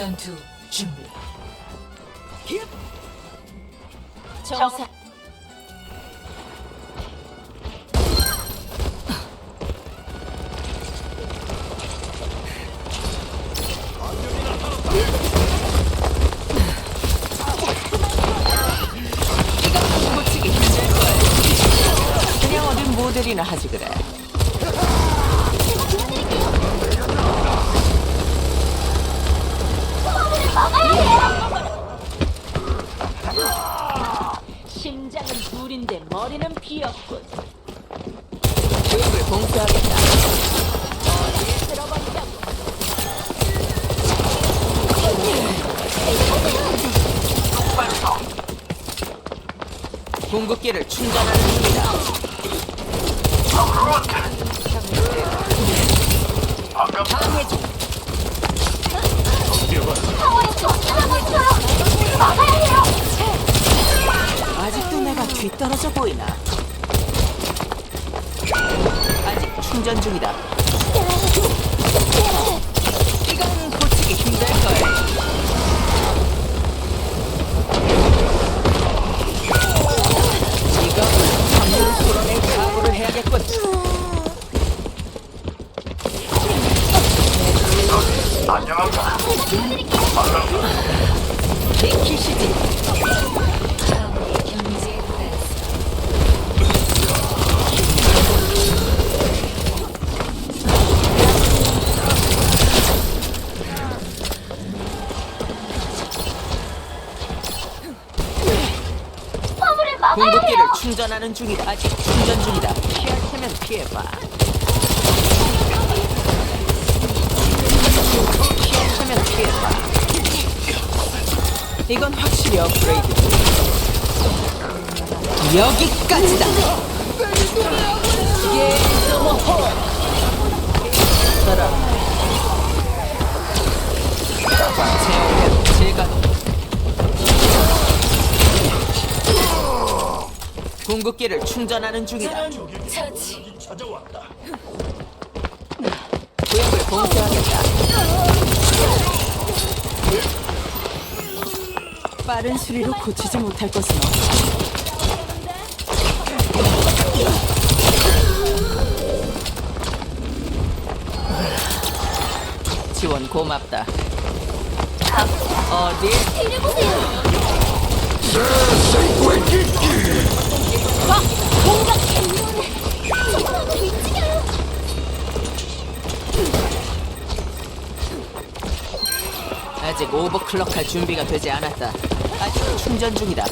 전투 준비. 정사 고치기 힘들 거야. 그냥 어딘 모델이나 하지 그래. 심장은 불인데 머리는 비었군 교육을 봉투하겠다. 들어버리자고 궁극기를 충전하는 중이다. 방해 중. 중이다. 충전하는 중이다. 아직 충전 중이다. 피할 테면 피해봐. 피할 테면 피해봐. 이건 확실히 업그레이드. 여기까지다. 이게 서머호. 따라. 제어 궁극기를 충전하는 중이다. 처치 구역을 봉쇄하겠다. 빠른 수리로 고치지 못할 것은 없어. 지원 고맙다. 어디? 아직 오버클럭 할 준비가 되지 않았다. 아직 충전 중이다.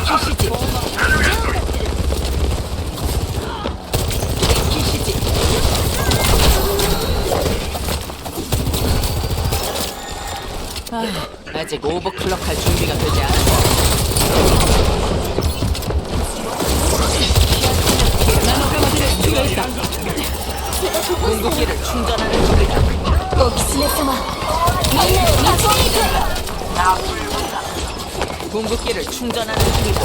키시지. 키시지. 아, 아직 오버클럭 할 준비가 되지 않았다. 궁극기를 충전하는 중이다.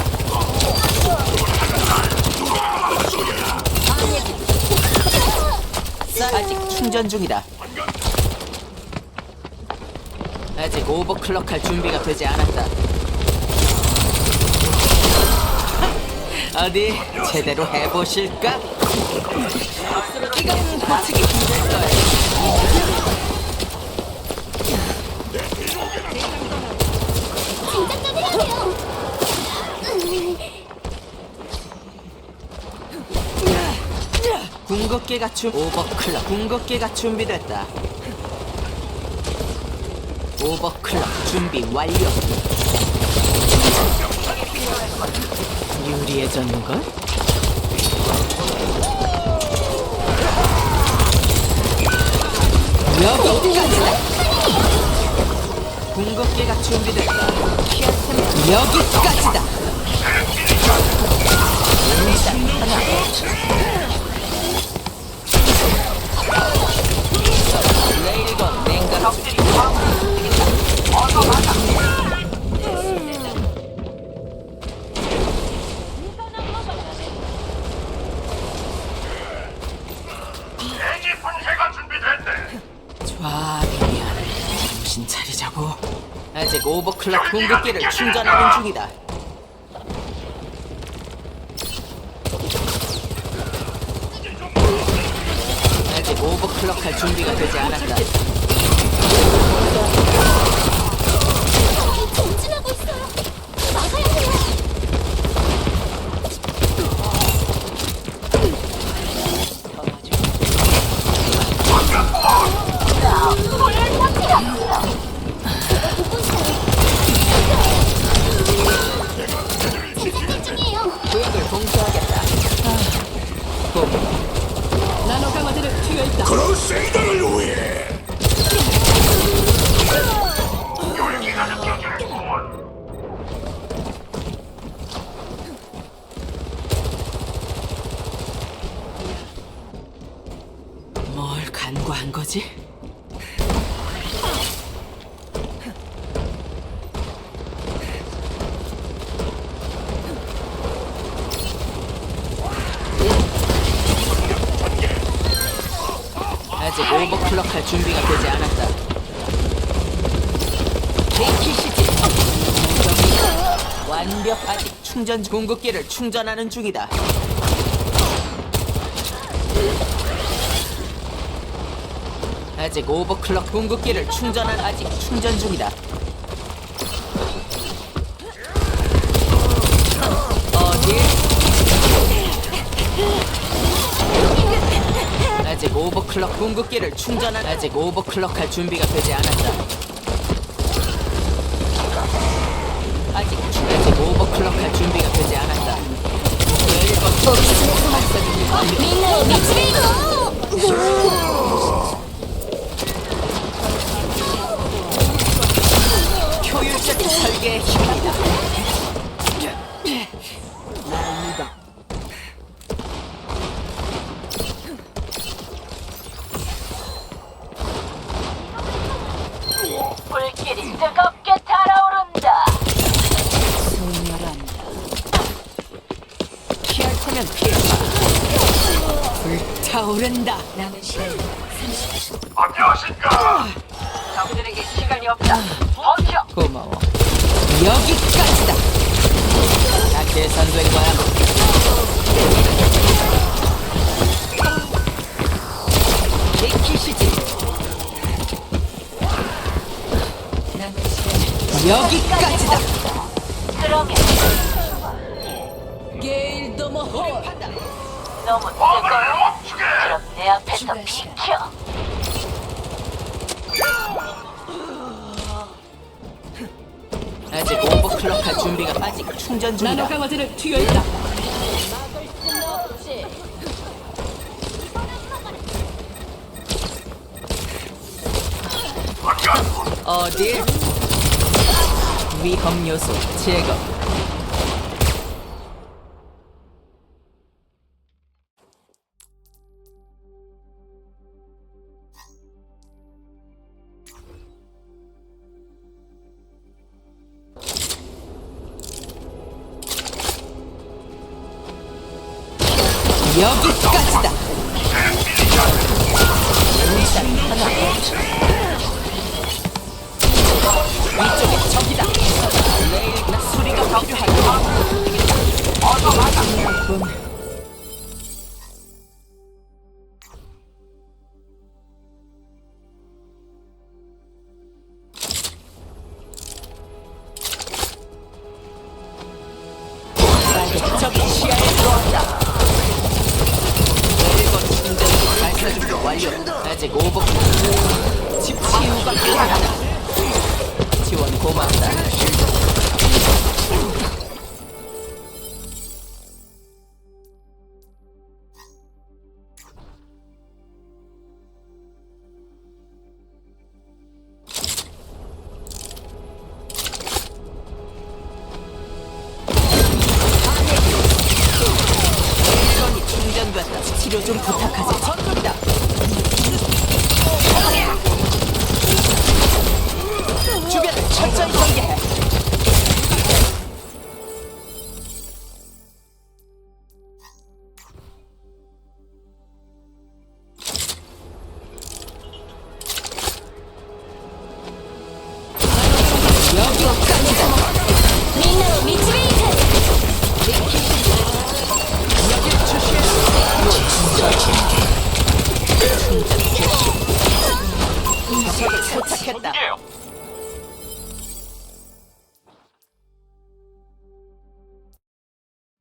아직 충전 중이다. 아직 오버클럭 할 준비가 되지 않았다. 어디 제대로 해보실까? 이건 고치기 힘들 거야. 궁극기가 준 오버클럭 궁극기가 준비됐다. 오버클럭 준비 완료. 유리해졌는걸? 여기까지다. 궁극기가 준비됐다. 여기까지다. 일단 하나. 아직 오버클럭 공격기를 충전하는 중이다. 아직 오버클럭 할 준비가 되지 않았다. 튀어 아직 오버클럭 할 준비가 되지 않았다. 데이키시지 완벽 아직 충전 궁극기를 충전하는 중이다. 아직 오버클럭 궁극기를 충전한 아직 충전 중이다. 아직 오버클럭 궁극기를 충전한 아직 오버클럭 할 준비가 되지 않았다. 아직 아직 오버클럭 할 준비가 되지 않았다. 효율적인 설계의 힘이다. 거면 피해봐. 불타오른다. 안녕하십니까 적들에게 시간이 없다. 버텨. 고마워. 여기까지다. 다 계산된 거야. 지키시지. 여기까지다. 그러면 너무 뜨거워. 그럼 내 앞에서 비켜. 아직 오버클럭 할 준비가 아직 충전 중이다. 강화제를 튀어 있다. 어딜? 위험 요소 제거. 여기까지다. 일단 하나. 위쪽에 적이다. 수리가 필요하다. 어서 맞아. 적이 시야에 들어왔다. 일본 충전기 발사 준비 완료. 아직 오버. 집 치유가 필요하다. 지원 고맙다.